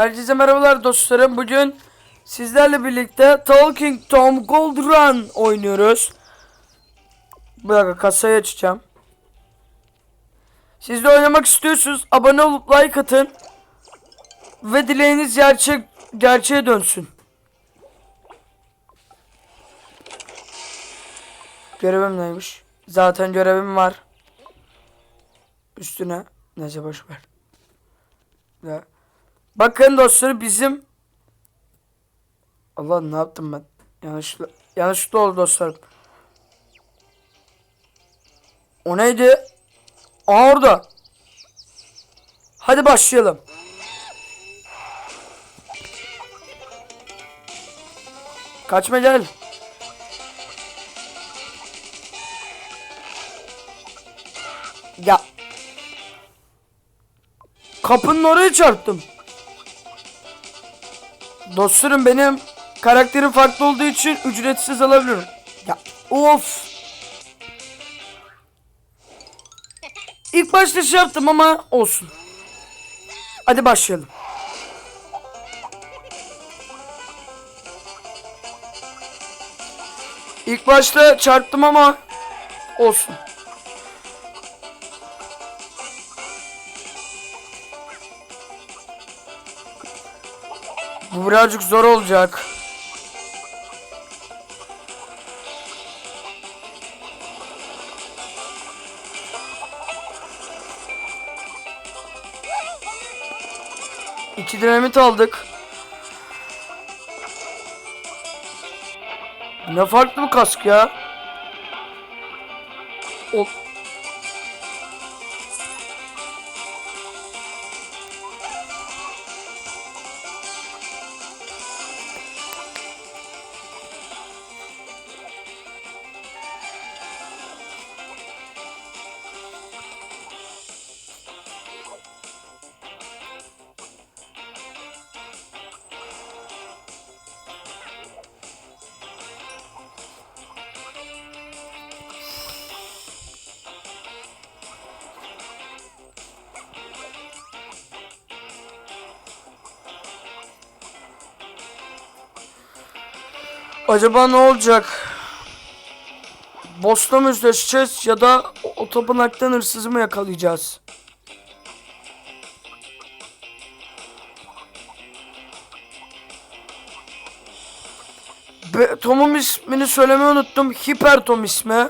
Herkese merhabalar dostlarım. Bugün sizlerle birlikte Talking Tom Gold Run oynuyoruz. Bir dakika kasayı açacağım. Siz de oynamak istiyorsunuz. Abone olup like atın. Ve dileğiniz gerçek gerçeğe dönsün. Görevim neymiş? Zaten görevim var. Üstüne. Neyse boş ver. Bakın dostlar bizim Allah ne yaptım ben? Yanlışlıkla yanlışlıkla oldu dostlarım. O neydi? Aa orada. Hadi başlayalım. Kaçma gel. Ya. Kapının oraya çarptım. Dostlarım benim karakterim farklı olduğu için ücretsiz alabilirim. Ya of. İlk başta şey yaptım ama olsun. Hadi başlayalım. İlk başta çarptım ama olsun. Bu birazcık zor olacak. İki dinamit aldık. Ne farklı bir kask ya. O Acaba ne olacak? Boss'la mı yüzleşeceğiz ya da o- tapınaktan hırsızı mı yakalayacağız? Be Tom'un ismini söylemeyi unuttum. Hiper Tom ismi.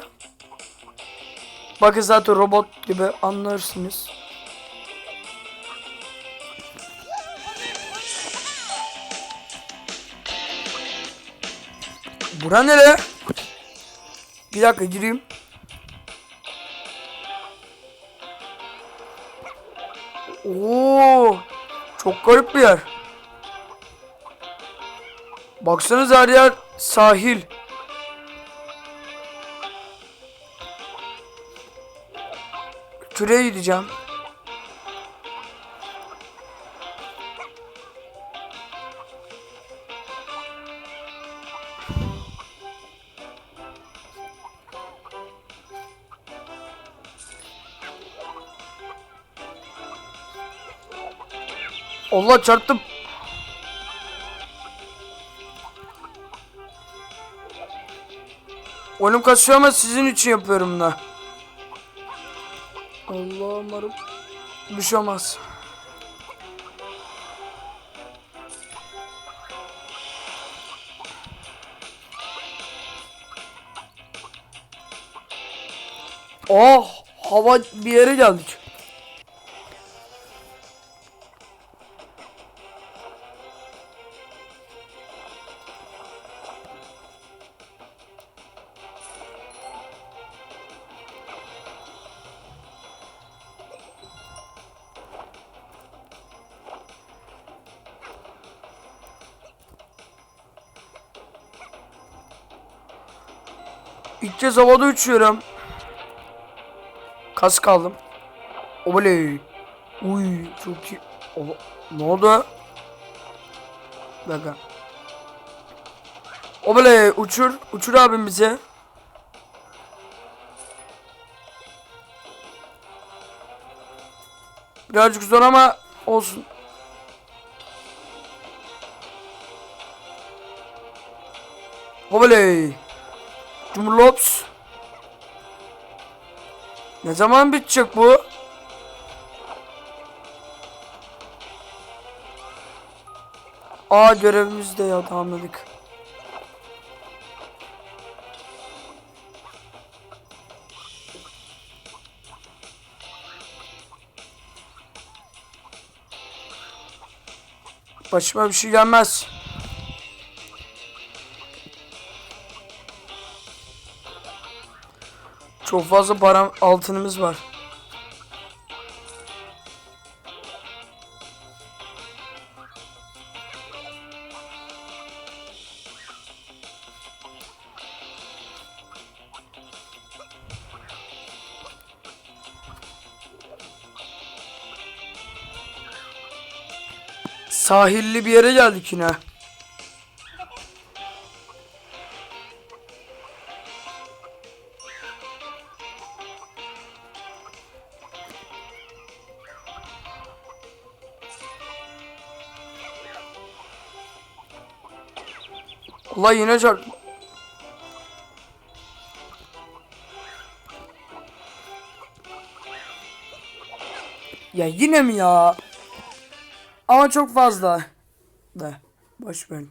Bakın zaten robot gibi anlarsınız. Bura nere? Bir dakika gireyim. Oo, çok garip bir yer. Baksanıza her yer sahil. Şuraya gideceğim. Allah çarptım. Oyunum kasıyor ama sizin için yapıyorum da. Allah umarım bir şey olmaz. Oh hava bir yere geldik. İlk kez havada uçuyorum. Kas kaldım. Oley. Uy çok iyi. Ola. Ne oldu? Bakın. Oley uçur. Uçur abim bize. Birazcık zor ama olsun. Oley. Cumhurlops. Ne zaman bitecek bu? Aa görevimiz de ya tamamladık. Başıma bir şey gelmez. Çok fazla param altınımız var. Sahilli bir yere geldik yine. Allah yine çarp. Ya yine mi ya? Ama çok fazla. Da boş ver.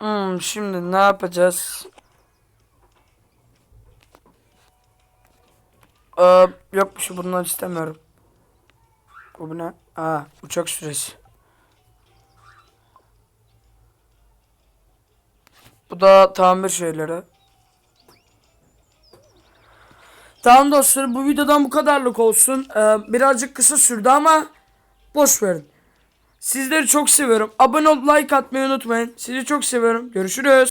Hmm, şimdi ne yapacağız? Ee, yok bir şey bundan istemiyorum. Bu ne? Aa, uçak süresi. Bu da tamir şeyleri. Tamam dostlarım bu videodan bu kadarlık olsun. Ee, birazcık kısa sürdü ama boş verin. Sizleri çok seviyorum. Abone olup like atmayı unutmayın. Sizi çok seviyorum. Görüşürüz.